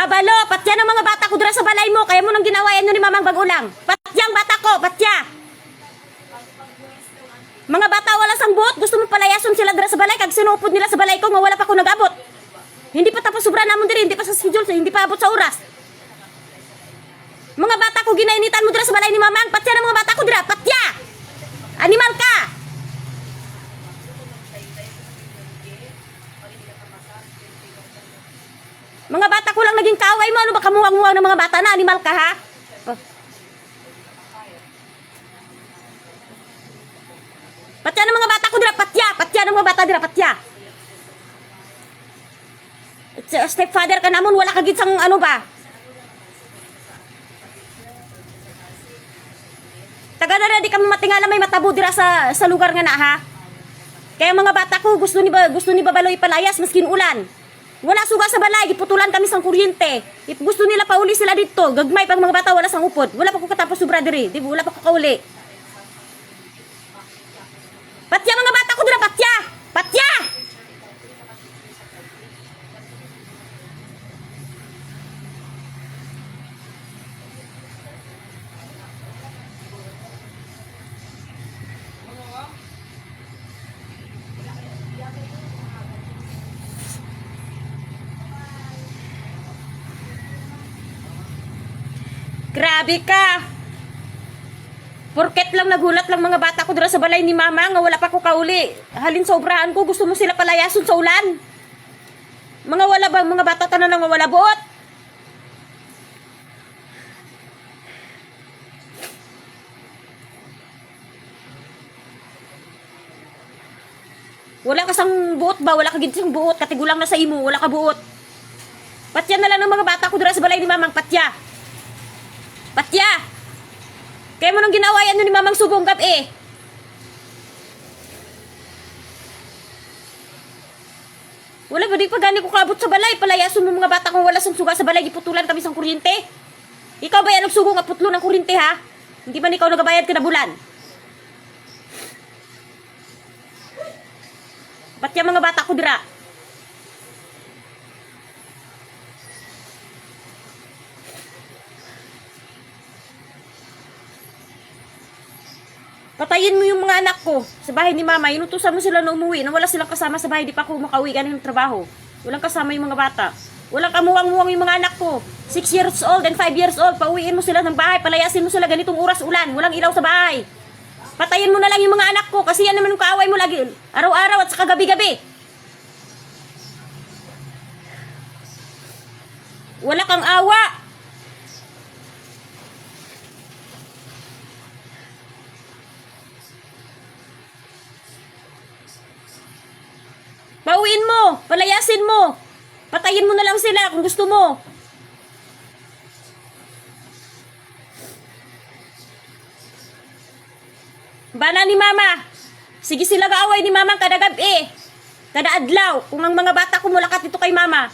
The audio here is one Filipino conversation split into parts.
Babalo, patya ng mga bata ko dira sa balay mo, kaya mo nang ginawayan nyo ni mamang bagulang. Patyang bata ko, patya. Mga bata wala sang buot, gusto mo palayason sila dira sa balay, kag sinupod nila sa balay ko, nga wala pa ko nagabot. Hindi pa tapos sobra namon diri, hindi pa sa schedule, hindi pa abot sa oras. Mga bata ko ginainitan mo dira sa balay ni mamang, patya ng mga bata ko dira, patya. Animal ka. Mga bata ko lang naging kaaway mo. Ano ba kamuwang-muwang ng mga bata na? Animal ka, ha? Oh. Patya ng mga bata ko dira, patya! Patya ng mga bata dira, patya! Stepfather ka namon, wala ka gid sang ano ba? Taga na di ka matingala may matabo dira sa sa lugar nga na ha. Kaya mga bata ko gusto ni ba gusto ni babaloy palayas maskin ulan. Wala suga sa balay, giputulan kami sang kuryente. If gusto nila pauli sila dito, gagmay pag mga bata wala sang upod. Wala pa ko katapos sobra diri, di? Wala pa ko kauli. Patya mga bata ko dira, patya! Patya! Grabe ka! Porket lang nagulat lang mga bata ko dira sa balay ni mama nga wala pa ko kauli. Halin sobrahan ko, gusto mo sila palayason sa ulan. Mga wala ba, mga bata tanan nga wala buot. Wala ka sang buot ba? Wala ka gid sang buot. Katigulang na sa imo, wala ka buot. Patya na lang ng mga bata ko dira sa balay ni mamang patya. Patya! Kaya mo nang ginawayan nyo ni Mamang Subong Gab eh. Wala ba di pa gani ko kabot sa balay. Palayason mo mga bata kung wala sang suga sa balay. Iputulan kami sang kuryente. Ikaw ba yan nagsugo nga putlo ng kuryente ha? Hindi ba ikaw nagabayad ka na bulan? Ba't yung mga bata ko dira? Patayin mo yung mga anak ko sa bahay ni mama. Inutusan mo sila na umuwi. Na wala silang kasama sa bahay. Di pa ako makauwi galing ng trabaho. Walang kasama yung mga bata. Walang kamuwang-muwang yung mga anak ko. 6 years old and 5 years old. Pauwiin mo sila ng bahay. Palayasin mo sila ganitong oras ulan. Walang ilaw sa bahay. Patayin mo na lang yung mga anak ko. Kasi yan naman yung kaaway mo lagi. Araw-araw at saka gabi-gabi. Wala kang awa. Palayasin mo. Patayin mo na lang sila kung gusto mo. Bana ni mama. Sige sila gaaway ni mama kada gabi. Kada adlaw kung ang mga bata ko mulakat dito kay mama.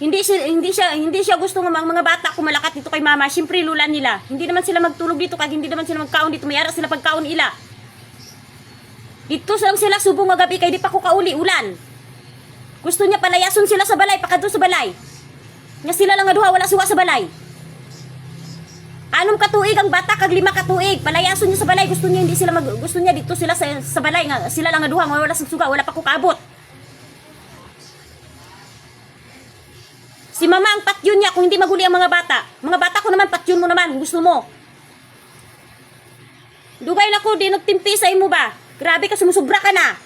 Hindi siya hindi siya hindi siya gusto ng mga mga bata ko malakat dito kay mama. Siyempre lula nila. Hindi naman sila magtulog dito kag hindi naman sila magkaon dito. Mayara sila pagkaon ila. Dito lang sila subong nga gabi kay di pa ko kauli ulan. Gusto niya palayason sila sa balay, pakadto sa balay. Nga sila lang nga duha wala suwa sa balay. Anom katuig ang bata kag lima katuig. Palayason niya sa balay, gusto niya hindi sila mag gusto niya dito sila sa, sa balay nga sila lang nga duha wala sang suga, wala pa ko. Si mama ang patyon niya kung hindi maguli ang mga bata. Mga bata ko naman patyon mo naman, gusto mo. Dugay na ko, di nagtimpi sa imo ba? Grabe ka, sumusubra ka na.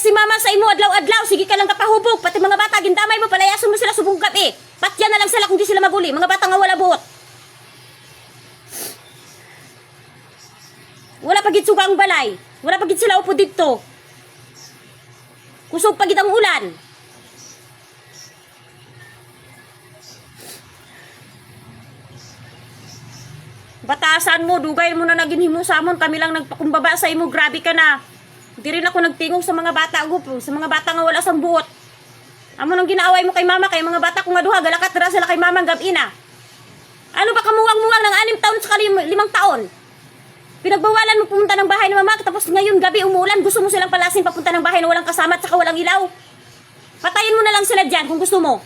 Si mama sa imo adlaw-adlaw, sige ka lang kapahubog, pati mga bata gindamay mo palayason mo sila subong gabi. Patya na lang sila kung di sila maguli, mga bata nga wala buot. Wala pa gid suga ang balay. Wala pa gid sila upo dito. Kusog pa gid ang ulan. Batasan mo, dugay mo na naginhimo sa amon, kami lang nagpakumbaba sa imo, grabe ka na. Di rin ako nagtingog sa mga bata ko, sa mga bata nga wala sang buot. Amo nang ginaaway mo kay mama, kay mga bata ko nga galakat ra sila kay mama ang gabi na. Ano ba kamuwang-muwang ng anim taon sa lim- limang taon? Pinagbawalan mo pumunta ng bahay ng mama, tapos ngayon gabi umuulan, gusto mo silang palasin papunta ng bahay na walang kasama at saka walang ilaw. Patayin mo na lang sila dyan kung gusto mo.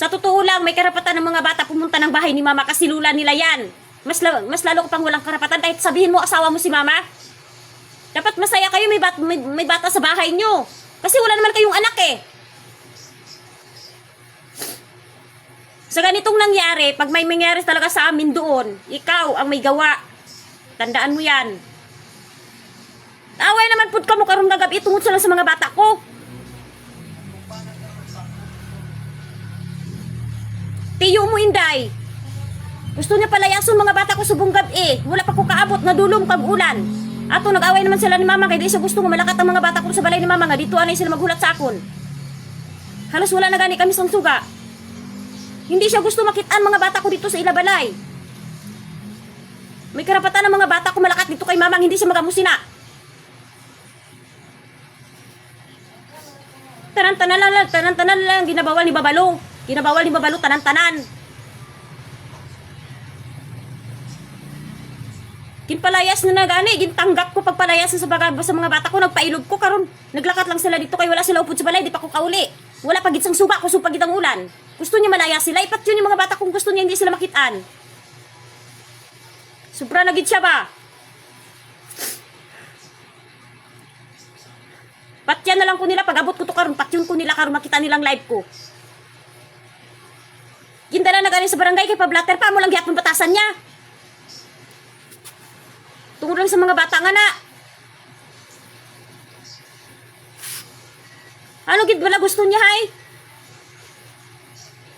Sa totoo lang, may karapatan ng mga bata pumunta ng bahay ni mama kasi lula nila yan. Mas, la- mas lalo ko pang walang karapatan kahit sabihin mo asawa mo si mama. Dapat masaya kayo may, bat- may, may bata sa bahay nyo. Kasi wala naman kayong anak eh. Sa ganitong nangyari, pag may mangyari talaga sa amin doon, ikaw ang may gawa. Tandaan mo yan. Away naman pud ka mo karong gagabi tungod sa mga bata ko. Tiyo mo inday. Gusto niya palayason mga bata ko subong gabi. Wala pa ko kaabot na dulom kag ulan. Ato nag-away naman sila ni mama kay di siya gusto nga malakat ang mga bata ko sa balay ni mama nga dito anay sila maghulat sa akon. Halos wala na gani kami sang suga. Hindi siya gusto makitaan mga bata ko dito sa ilabalay. May karapatan ng mga bata ko malakat dito kay mamang hindi siya magamusina. Tanan-tanan lang, tanan-tanan lang, ginabawal ni Babalo. Ginabawal ni Babalo, tanan-tanan. Ginpalayas na nagani, gintanggap ko pagpalayas sa, baga, sa mga bata ko, nagpailog ko karon. Naglakat lang sila dito kay wala sila upod sa balay, di pa ko kauli. Wala pa gitsang suba, kusog pa gitang ulan. Gusto niya malaya sila, ipat yun yung mga bata kung gusto niya hindi sila makitaan. Sobra na gid siya ba? Patyan na lang ko nila, pag abot ko to karon, patyon ko nila karon makita nilang live ko. Gindala na galing sa barangay kay pablatter pa mo lang gihapon batasan niya. Tungod sa mga bata nga na. Ano gid wala gusto niya hay?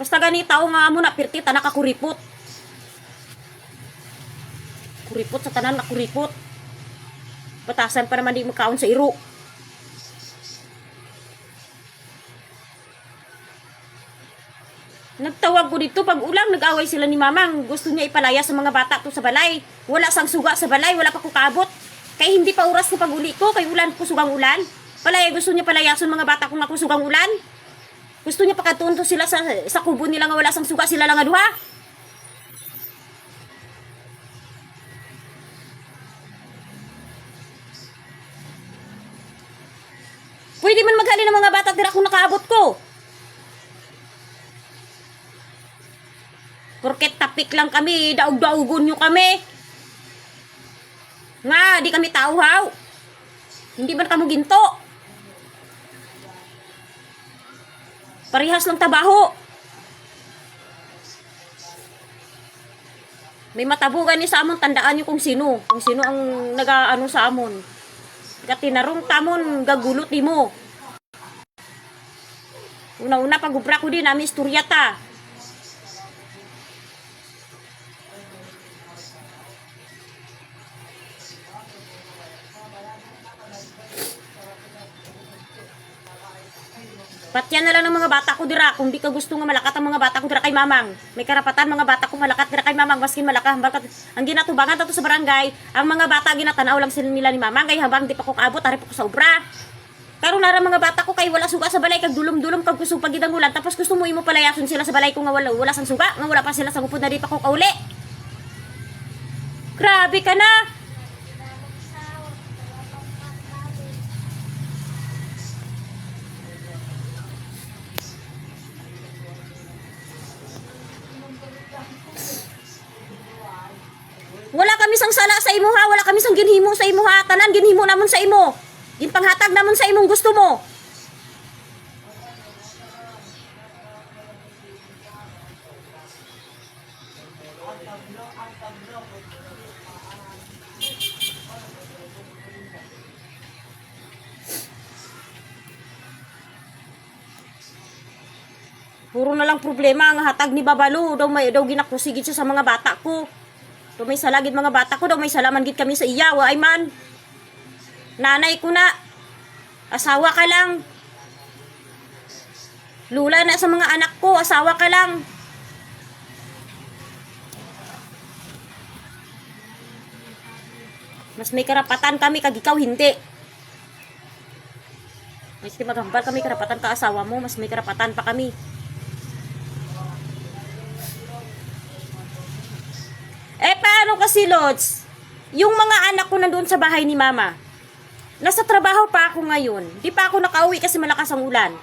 Basta gani tao nga mo na pirti tanak kuripot. Kuripot sa tanan na kuripot. Batasan pa naman di mo kaon sa iro. Ko dito pag ulang nag-away sila ni Mamang. Gusto niya ipalaya sa mga bata to sa balay. Wala sang suga sa balay, wala pa ko kaabot. Kay hindi pa oras na pag-uli ko, kay ulan ko sugang ulan. Palaya gusto niya palayason mga bata kung ako sugang ulan. Gusto niya pakatunto sila sa, sa kubo nila nga wala sang suga sila lang nga duha. Pwede man maghali ng mga bata tira kung nakaabot ko. Porket tapik lang kami, daog-daogon nyo kami. Nga, di kami tauhaw. Hindi man kamo ginto. Parihas lang tabaho. May matabugan ni sa amon, tandaan nyo kung sino. Kung sino ang nag-ano sa amon. Katinarong tamon, gagulot di mo. Una-una, pag-ubra ko din, namin istorya ta. Patyan na lang ng mga bata ko dira kung di ka gusto nga malakat ang mga bata ko dira kay mamang. May karapatan mga bata ko malakat dira kay mamang maskin malaka malakat. Ang ginatubangan tato sa barangay, ang mga bata ginatanaw lang sila nila ni mamang kay habang di pa ko kaabot ari pa ko sa obra. Karon nara mga bata ko kay wala suga sa balay kag dulom-dulom kag gusto pagidang ulan tapos gusto mo imo palayason sila sa balay ko nga wala wala sang suga nga wala pa sila sa upod na di pa ko kauli. Grabe ka na. Sala sa imo ha, wala kami sang ginhimo sa imo ha, tanan ginhimo namon sa imo. Ginpanghatag namon sa imong gusto mo. Puro na lang problema ang hatag ni Babalo. Daw may daw ginakusigid siya sa mga bata ko. Daw may salagid mga bata ko, daw may salaman gid kami sa iya, wa ay man. Nanay ko na. Asawa ka lang. Lula na sa mga anak ko, asawa ka lang. Mas may karapatan kami kag ikaw hindi. Mas magambal kami karapatan ka asawa mo, mas may karapatan pa kami. Eh, kasi, Lods? Yung mga anak ko nandun sa bahay ni Mama. Nasa trabaho pa ako ngayon. Di pa ako nakauwi kasi malakas ang ulan.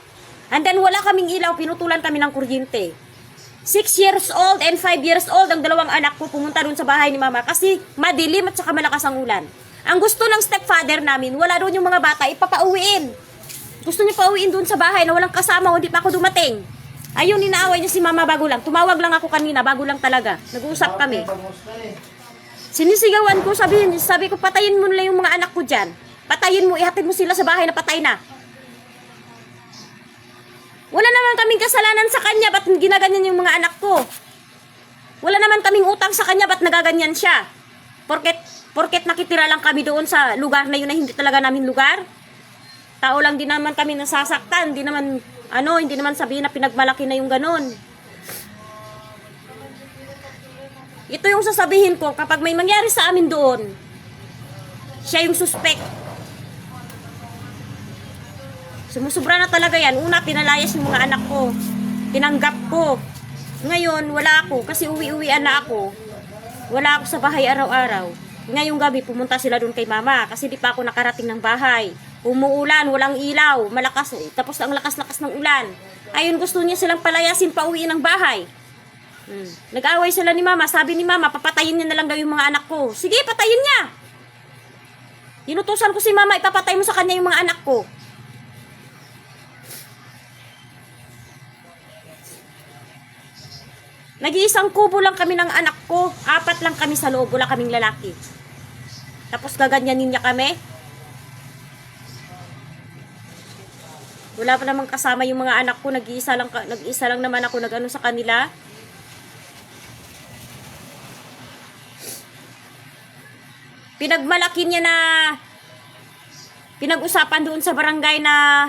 And then wala kaming ilaw, pinutulan kami ng kuryente. 6 years old and 5 years old ang dalawang anak ko pumunta dun sa bahay ni Mama kasi madilim at saka malakas ang ulan. Ang gusto ng stepfather namin, wala doon yung mga bata, ipapauwiin. Gusto niya pauwiin doon sa bahay na walang kasama, hindi pa ako dumating. Ayun, inaaway niya si Mama bago lang. Tumawag lang ako kanina, bago lang talaga. Nag-uusap kami. Sinisigawan ko, sabi, sabi ko, patayin mo nila yung mga anak ko dyan. Patayin mo, ihatid mo sila sa bahay na patay na. Wala naman kaming kasalanan sa kanya, ba't ginaganyan yung mga anak ko? Wala naman kaming utang sa kanya, ba't nagaganyan siya? Porket, porket nakitira lang kami doon sa lugar na yun na hindi talaga namin lugar? Tao lang din naman kami nasasaktan, hindi naman, ano, hindi naman sabihin na pinagmalaki na yung ganon. Ito yung sasabihin ko, kapag may mangyari sa amin doon, siya yung suspect. Sumusubra na talaga yan. Una, pinalayas yung mga anak ko. Tinanggap ko. Ngayon, wala ako kasi uwi-uwian na ako. Wala ako sa bahay araw-araw. Ngayong gabi, pumunta sila doon kay mama kasi di pa ako nakarating ng bahay. Umuulan, walang ilaw, malakas, tapos ang lakas-lakas ng ulan. Ayun, gusto niya silang palayasin pa uwi ng bahay. Hmm. Nag-away sila ni mama. Sabi ni mama, papatayin niya na lang daw yung mga anak ko. Sige, patayin niya. Inutusan ko si mama, ipapatay mo sa kanya yung mga anak ko. Nag-iisang kubo lang kami ng anak ko. Apat lang kami sa loob. Wala kaming lalaki. Tapos gaganyanin niya kami. Wala pa namang kasama yung mga anak ko. Nag-iisa lang, nag-iisa lang naman ako nag-ano sa kanila. Pinagmalaki niya na pinag-usapan doon sa barangay na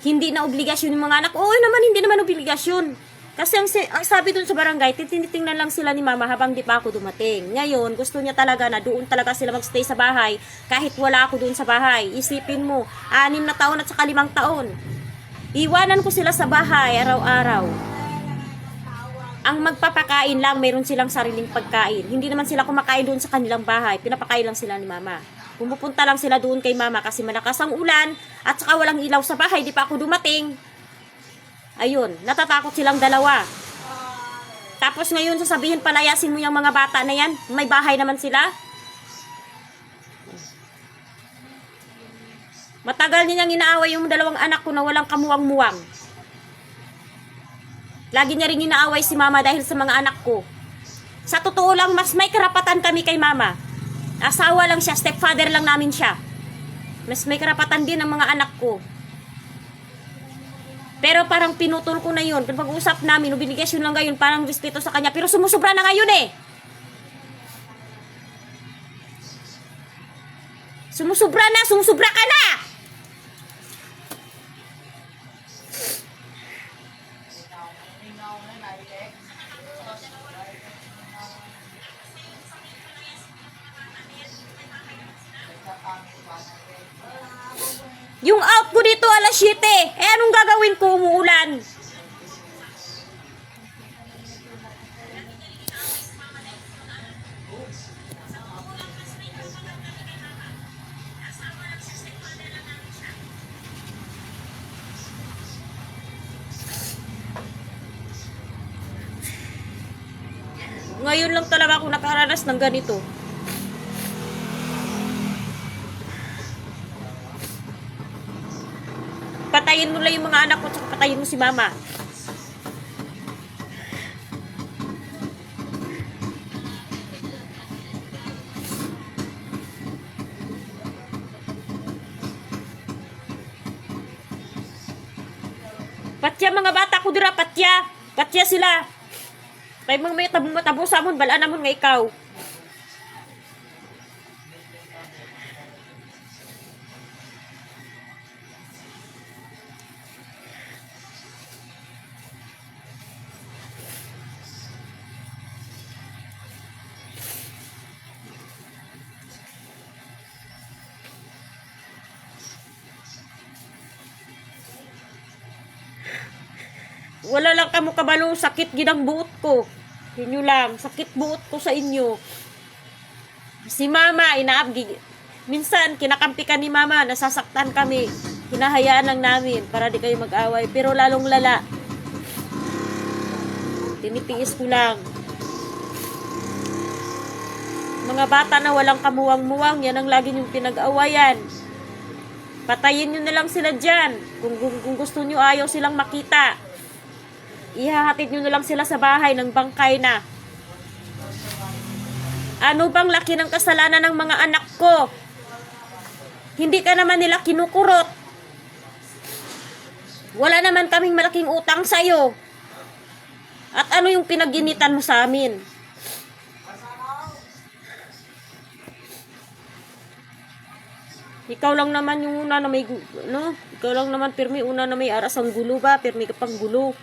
hindi na obligasyon yung mga anak. Oo naman, hindi naman obligasyon. Kasi ang, ang sabi doon sa barangay, titinitingnan lang sila ni mama habang di pa ako dumating. Ngayon, gusto niya talaga na doon talaga sila magstay sa bahay kahit wala ako doon sa bahay. Isipin mo, anim na taon at saka limang taon. Iwanan ko sila sa bahay araw-araw. Ang magpapakain lang, mayroon silang sariling pagkain. Hindi naman sila kumakain doon sa kanilang bahay. Pinapakain lang sila ni mama. Pumupunta lang sila doon kay mama kasi malakas ang ulan at saka walang ilaw sa bahay. Di pa ako dumating. Ayun, natatakot silang dalawa. Tapos ngayon sasabihin palayasin mo yung mga bata na yan. May bahay naman sila. Matagal niya niyang inaaway yung dalawang anak ko na walang kamuwang-muwang. Lagi niya rin inaaway si mama dahil sa mga anak ko. Sa totoo lang, mas may karapatan kami kay mama. Asawa lang siya, stepfather lang namin siya. Mas may karapatan din ang mga anak ko. Pero parang pinutol ko na yun. Pag-usap namin, obligasyon lang ngayon, parang respeto sa kanya. Pero sumusubra na ngayon eh. Sumusubra na, sumusubra ka na! Yung out ko dito alas 7. Eh anong gagawin ko umuulan? Ngayon lang talaga ako nakaranas ng ganito. Patayin mo lang yung mga anak ko at patayin mo si mama. Patya mga bata ko dira, patya. Patya sila. Kay mga may tabong matabo sa amon, bala namon nga ikaw. Wala lang kamo kabalo, sakit ginang buot ko. Inyo lang, sakit buot ko sa inyo. Si mama, inaabgi. Minsan, kinakampi ka ni mama, nasasaktan kami. Hinahayaan lang namin para di kayo mag-away. Pero lalong lala. Tinitiis ko lang. Mga bata na walang kamuwang-muwang, yan ang lagi yung pinag-awayan. Patayin nyo na lang sila dyan. Kung, kung, kung gusto nyo ayaw silang makita. Ihahatid nyo na lang sila sa bahay ng bangkay na. Ano bang laki ng kasalanan ng mga anak ko? Hindi ka naman nila kinukurot. Wala naman kaming malaking utang sa'yo. At ano yung pinaginitan mo sa amin? Ikaw lang naman yung una na may, no? Ikaw lang naman pirmi una na may aras ang gulo ba? Pirmi ka pang gulo.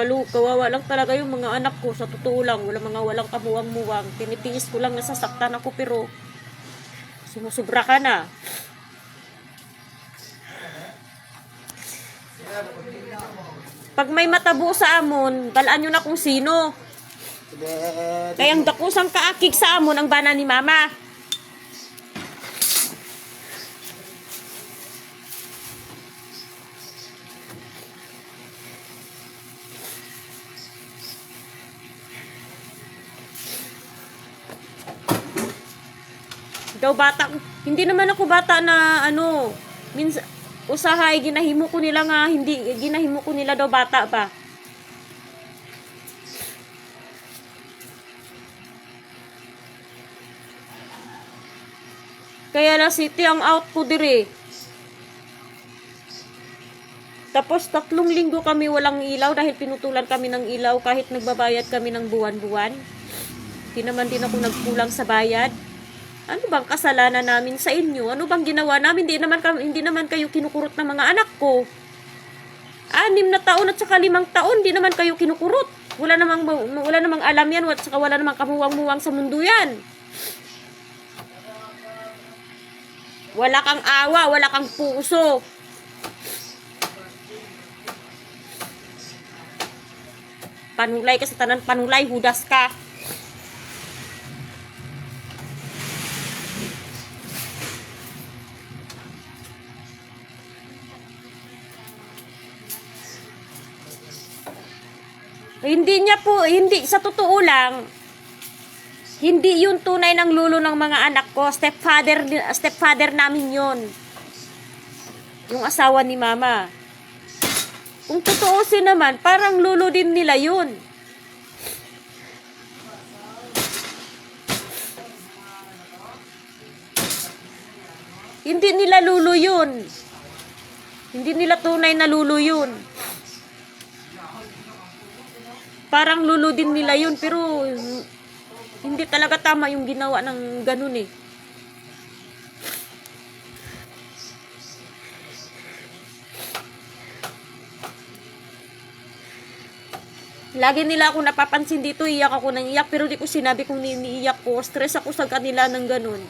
Kalu, kawawa lang talaga yung mga anak ko. Sa totoo lang, wala mga walang kamuwang-muwang. Tinitiis ko lang nasasaktan ako pero sumusubra ka na. Pag may matabo sa amon, balaan nyo na kung sino. Kaya ang dakusang kaakig sa amon ang bana ni mama. Daw bata, hindi naman ako bata na ano, minsan, usahay, ginahimo ko nila nga, hindi, ginahimo ko nila daw bata pa. Kaya na city ang out ko dire. Tapos tatlong linggo kami walang ilaw dahil pinutulan kami ng ilaw kahit nagbabayad kami ng buwan-buwan. Hindi naman din ako nagkulang sa bayad. Ano bang kasalanan namin sa inyo? Ano bang ginawa namin? Hindi naman, hindi naman kayo kinukurot ng mga anak ko. Anim na taon at saka limang taon, hindi naman kayo kinukurot. Wala namang, wala namang alam yan at saka wala namang kamuwang-muwang sa mundo yan. Wala kang awa, wala kang puso. Panulay ka sa tanan, panulay, hudas ka. Hindi niya po, hindi, sa totoo lang, hindi yun tunay ng lulo ng mga anak ko. Stepfather, stepfather namin yun. Yung asawa ni mama. Kung tutuusin naman, parang lulo din nila yun. Hindi nila lulo yun. Hindi nila tunay na lulo yun. Parang lulo din nila yun, pero hindi talaga tama yung ginawa ng ganun eh. Lagi nila ako napapansin dito, iyak ako nang iyak, pero di ko sinabi kung niniiyak ko. Stress ako sa kanila ng ganun.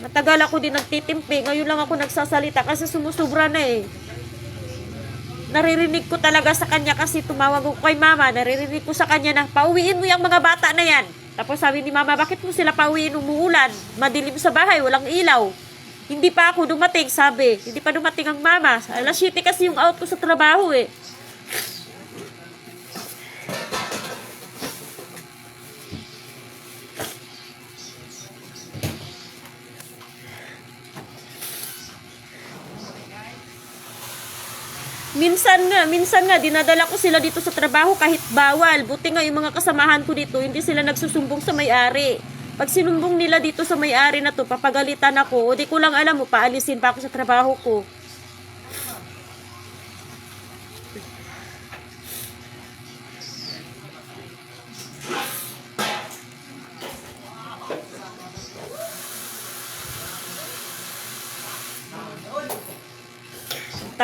Matagal ako din nagtitimpi, ngayon lang ako nagsasalita kasi sumusubra na eh. Naririnig ko talaga sa kanya kasi tumawag ako kay mama, naririnig ko sa kanya na pauwiin mo yung mga bata na yan. Tapos sabi ni mama, bakit mo sila pauwiin umuulan? Madilim sa bahay, walang ilaw. Hindi pa ako dumating, sabi. Hindi pa dumating ang mama. Alas 7 kasi yung out ko sa trabaho eh. Minsan nga, minsan nga, dinadala ko sila dito sa trabaho kahit bawal. Buti nga yung mga kasamahan ko dito, hindi sila nagsusumbong sa may-ari. Pag sinumbong nila dito sa may-ari na to, papagalitan ako, o di ko lang alam paalisin pa ako sa trabaho ko.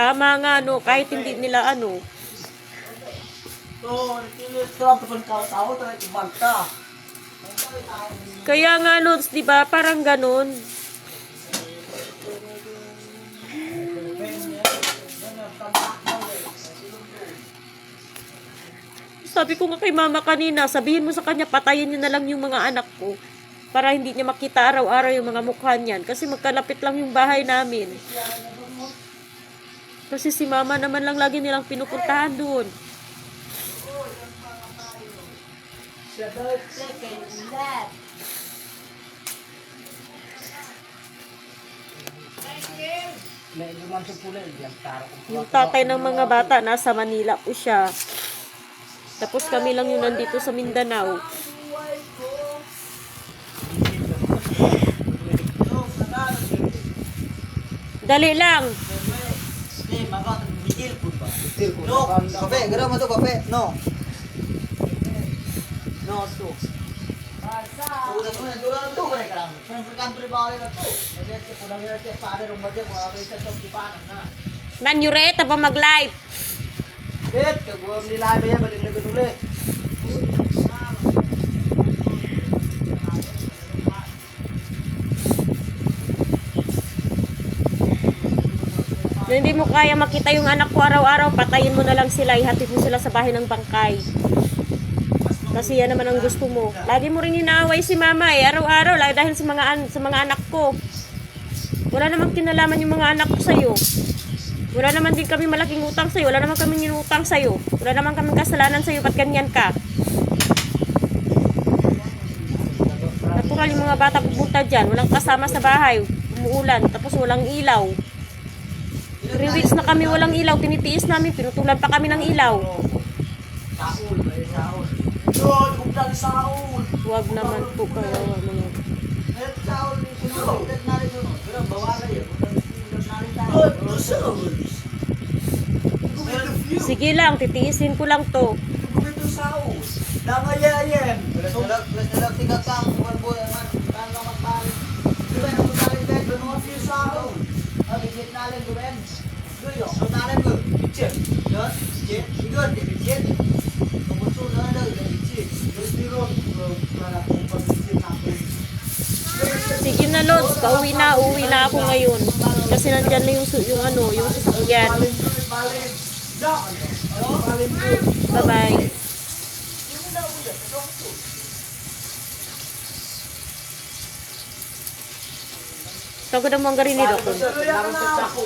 Tama nga, no, kahit hindi nila ano. Kaya nga, Lods, di ba? Parang ganun. Sabi ko nga kay mama kanina, sabihin mo sa kanya, patayin niyo na lang yung mga anak ko. Para hindi niya makita araw-araw yung mga mukha niyan. Kasi magkalapit lang yung bahay namin. Kasi si mama naman lang lagi nilang pinupuntahan doon. Yung tatay ng mga bata, nasa Manila po siya. Tapos kami lang yung nandito sa Mindanao. Dali lang. Eh, maka, bigil po ba? No, kape, gano'n mo to, kape. No. No, to. Udah mo na, dulang to, kaya ka. Siyempre, country ba na to? Kasi, pulang yun natin, nung bagay, mga kayo sa pa na. Nanyureta pa mag-live. Bet, kagawang nila ba yan, balik na ulit. Hindi mo kaya makita yung anak ko araw-araw, patayin mo na lang sila, ihatid mo sila sa bahay ng bangkay. Kasi yan naman ang gusto mo. Lagi mo rin inaaway si mama eh, araw-araw, lagi dahil sa mga, an- sa mga anak ko. Wala namang kinalaman yung mga anak ko sa'yo. Wala naman din kami malaking utang sa'yo. Wala naman kami inutang sa'yo. Wala naman kami kasalanan sa'yo. Ba't ganyan ka? Natural yung mga bata pupunta dyan. Walang kasama sa bahay. Umuulan. Tapos walang ilaw. Three weeks na kami walang ilaw. Tinitiis namin. Pinutulan pa kami ng ilaw. Saul, may Saul. Yun, dali Saul. Huwag naman po kawawa mga. Eh, Saul, rin sunod. Pero bawala yun. Good to Saul. Sige lang, titiisin ko lang to. Good to Saul. Tama yan yan. Plus na plus na tingkat ka ang buwan buwan man. Kan ka magpali. Diba na magpali bet do no feel Saul. Na lang duwen. Duyo, so na lang ko. Chip. Yes, chip. Igor, chip. Kumusto na lang chip. Yes, biro. Para kung pag-chip natin. Sige na, Lods. Pauwi na. Uwi na ako ngayon. Kasi nandyan na yung, yung ano, yung sasakyan. Bye-bye. Mo ang garinero ko. Salamat sa sako.